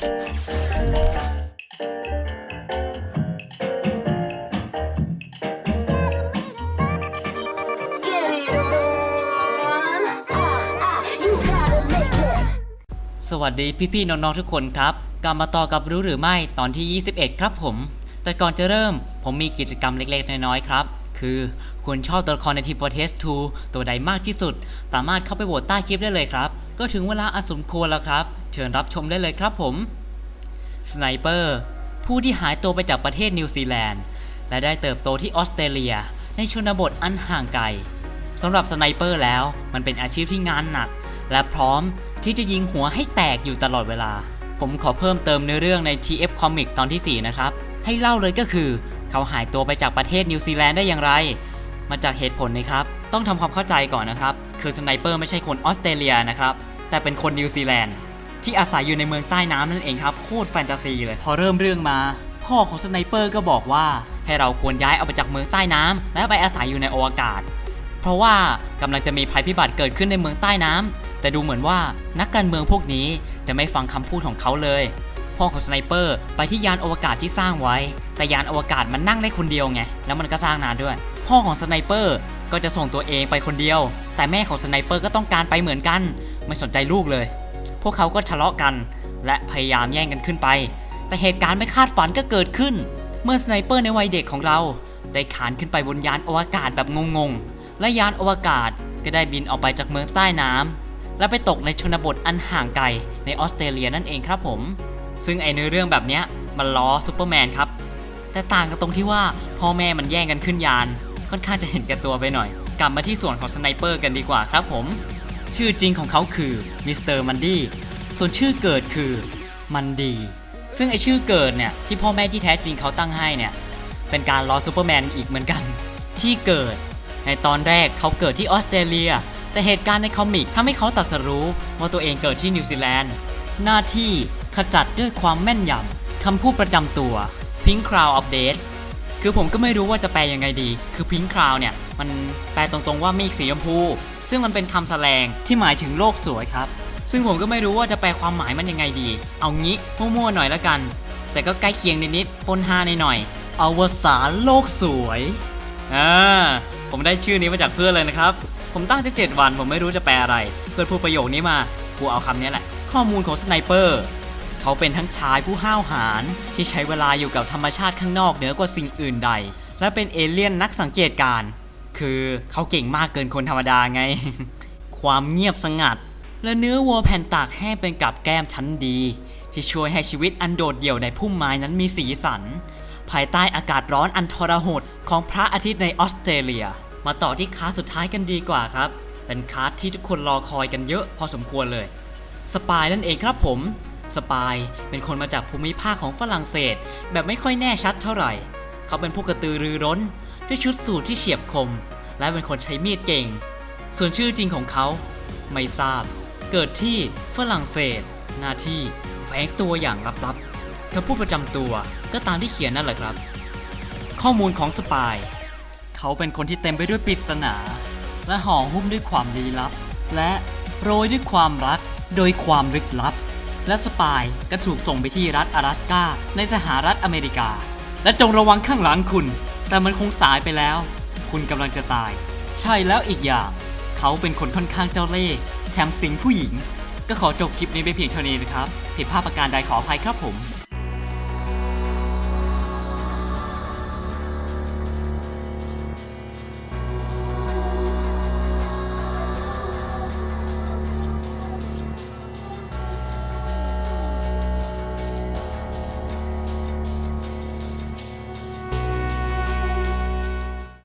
สวัสดีพี่ๆน้องๆทุกคนครับ กลับมาต่อกับรู้หรือไม่ตอนที่ 21 ครับผม แต่ก่อนจะเริ่ม ผมมีกิจกรรมเล็กๆ น้อยๆ ครับ คือคุณชอบตัวละครในทีม f o r t e s 2ตัวใดมากที่สุด สามารถเข้าไปโหวตใต้คลิปได้เลยครับ ก็ถึงเวลาอันสมควรแล้วครับ เชิญรับชมได้เลยครับผม สไนเปอร์ ผู้ที่หายตัวไปจากประเทศนิวซีแลนด์ และได้เติบโตที่ออสเตรเลีย ในชนบทอันห่างไกลสำหรับสไนเปอร์แล้วมันเป็นอาชีพที่งานหนัก และพร้อมที่จะยิงหัวให้แตกอยู่ตลอดเวลา ผมขอเพิ่มเติมเนื้อเรื่องใน TF Comic ตอนที่ 4 นะครับ ให้เล่าเลยก็คือ เขาหายตัวไปจากประเทศนิวซีแลนด์ได้อย่างไร มาจากเหตุผลนะครับ ต้องทำความเข้าใจก่อนนะครับ คือสไนเปอร์ไม่ใช่คนออสเตรเลียนะครับ แต่เป็นคนนิวซีแลนด์ที่อาศัยอยู่ในเมืองใต้น้ำนั่นเองครับ โคตรแฟนตาซีเลย พอเริ่มเรื่องมา พ่อของสไนเปอร์ก็บอกว่า ให้เราควรย้ายออกไปจากเมืองใต้น้ำและไปอาศัยอยู่ในอวกาศ เพราะว่ากำลังจะมีภัยพิบัติเกิดขึ้นในเมืองใต้น้ำแต่ดูเหมือนว่านักการเมืองพวกนี้จะไม่ฟังคำพูดของเขาเลย พ่อของสไนเปอร์ไปที่ยานอวกาศที่สร้างไว้ แต่ยานอวกาศมันนั่งได้คนเดียวไง แล้วมันก็สร้างนานด้วย พ่อของสไนเปอร์ ก็จะส่งตัวเองไปคนเดียว แต่แม่ของสไนเปอร์ก็ต้องการไปเหมือนกัน ไม่สนใจลูกเลย พวกเขาก็ทะเลาะกัน และพยายามแย่งกันขึ้นไป แต่เหตุการณ์ไม่คาดฝันก็เกิดขึ้น เมื่อสไนเปอร์ในวัยเด็กของเรา ได้ขานขึ้นไปบนยานอวกาศแบบงงๆ และยานอวกาศก็ได้บินออกไปจากเมืองใต้น้ำและไปตกในชนบทอันห่างไกลในออสเตรเลียนั่นเองครับผม ซึ่งไอเนื้อเรื่องแบบเนี้ยมันล้อซูเปอร์แมนครับแต่ต่างกันตรงที่ว่าพ่อแม่มันแย่งกันขึ้นยาน ค่อนข้างจะเห็นแก่ตัวไปหน่อย กลับมาที่ส่วนของสไนเปอร์กันดีกว่าครับผม ชื่อจริงของเขาคือมิสเตอร์มันดี้ส่วนชื่อเกิดคือมันดีซึ่งไอชื่อเกิดเนี่ยที่พ่อแม่ที่แท้จริงเขาตั้งให้เนี่ยเป็นการล้อซูเปอร์แมนอีกเหมือนกัน ที่เกิด ในตอนแรกเขาเกิดที่ออสเตรเลีย แต่เหตุการณ์ในคอมิกทำให้เขาตรัสรู้ว่าตัวเองเกิดที่นิวซีแลนด์หน้าที่ขจัดด้วยความแม่นยำคำพูดประจำตัว Pink Cloud of Death คือผมก็ไม่รู้ว่าจะแปลยังไงดี คือ Pink Cloud เนี่ย มันแปลตรงๆว่าเมฆสีชมพู ซึ่งมันเป็นคำแสลงที่หมายถึงโลกสวยครับ ซึ่งผมก็ไม่รู้ว่าจะแปลความหมายมันยังไงดี เอางี้มั่วๆหน่อยละกัน แต่ก็ใกล้เคียงนิดๆปนฮาในหน่อยๆอวสานโลกสวยอ่าผมได้ชื่อนี้มาจากเพื่อนเลยนะครับ ผมตั้งจะเจ็ดวันผมไม่รู้จะแปลอะไร เพื่อนพูดประโยคนี้มา กูเอาคำนี้แหละ ข้อมูลของสไนเปอร์ เขาเป็นทั้งชายผู้ห้าวหาญที่ใช้เวลาอยู่กับธรรมชาติข้างนอกเหนือกว่าสิ่งอื่นใด และเป็นเอเลี่ยนนักสังเกตการ คือเขาเก่งมากเกินคนธรรมดาไง ความเงียบสงัด และเนื้อวัวแผ่นตากแห้งเป็นกับแก้มชั้นดี ที่ช่วยให้ชีวิตอันโดดเดี่ยวในพุ่มไม้นั้นมีสีสัน ภายใต้อากาศร้อนอันทรหดของพระอาทิตย์ในออสเตรเลีย มาต่อที่คาสสุดท้ายกันดีกว่าครับ เป็นคาสที่ทุกคนรอคอยกันเยอะพอสมควรเลยสปายนั่นเองครับผม สปายเป็นคนมาจากภูมิภาคของฝรั่งเศส แบบไม่ค่อยแน่ชัดเท่าไหร่ เขาเป็นผู้กระตือรือร้น ด้วยชุดสูทที่เฉียบคม และเป็นคนใช้มีดเก่ง ส่วนชื่อจริงของเขา ไม่ทราบ เกิดที่ฝรั่งเศส หน้าที่แฝงตัวอย่างลับๆคำพูดประจำตัวก็ตามที่เขียนนั่นแหละครับ ข้อมูลของสปายเขาเป็นคนที่เต็มไปด้วยปริศนา และห่อหุ้มด้วยความลี้ลับ และโรยด้วยความรักโดยความลึกลับ และสปายก็ถูกส่งไปที่รัฐ阿拉สกาในสหรัฐอเมริกา และจงระวังข้างหลังคุณ แต่มันคงสายไปแล้ว คุณกำลังจะตาย ใช่แล้วอีกอย่าง เขาเป็นคนค่อนข้างเจ้าเล่ห์แถมสิงผู้หญิง ก็ขอจบคลิปนี้ไปเพียงเท่านี้นะครับผิดพลาดประการใดขออภัยครับผม